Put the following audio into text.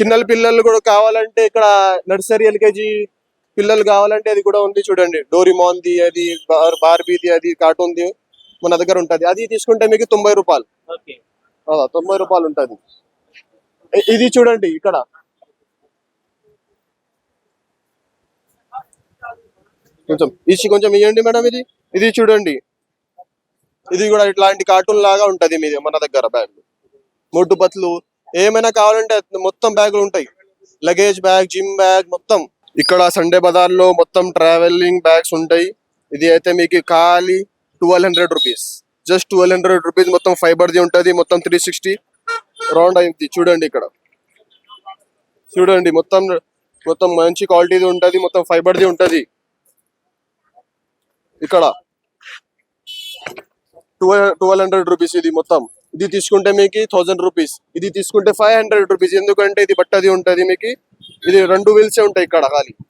చిన్నల పిల్లలు కూడా కావాలంటే ఇక్కడ నర్సరీ ఎల్కేజీ పిల్లలు కావాలంటే అది కూడా ఉంది చూడండి. డోరిమాన్ది అది బార్- బార్బీది అది కార్టూన్ది మన దగ్గర ఉంటది. అది తీసుకుంటే మీకు తొంభై రూపాయలు. తొంభై రూపాయలు ఉంటది. ఇది చూడండి ఇక్కడ. కొంచెం ఇచ్చి కొంచెం ఇవ్వండి మేడం ఇది. ఇది చూడండి. ఇది కూడా ఇట్లాంటి కార్టూన్ లాగా ఉంటది మీది మన దగ్గర బ్యాగ్ మొడ్డు బతులు ఏమైనా కావాలంటే మొత్తం బ్యాగులు ఉంటాయి. లగేజ్ బ్యాగ్ జిమ్ బ్యాగ్ మొత్తం. ఇక్కడ సండే బజార్లో మొత్తం ట్రావెలింగ్ బ్యాగ్స్ ఉంటాయి. ఇది అయితే మీకు ఖాళీ twelve hundred rupees just twelve hundred rupees మొత్తం ఫైబర్ది ది మొత్తం త్రీ సిక్స్టీ రౌండ్ అయింది. చూడండి ఇక్కడ. చూడండి. మొత్తం మొత్తం మంచి క్వాలిటీది ఉంటది. మొత్తం ఫైబర్ది ది ఉంటది. ఇక్కడ. ట్వెల్వ్ ట్వెల్వ్ హండ్రెడ్ రూపీస్ ఇది మొత్తం. ఇది తీసుకుంటే మీకు థౌసండ్ రూపీస్ ఇది తీసుకుంటే ఫైవ్ హండ్రెడ్ రూపీస్ ఎందుకంటే ఇది బట్టది ఉంటది మీకు. ఇది రెండు వీల్సే ఉంటాయి ఇక్కడ ఖాళీ.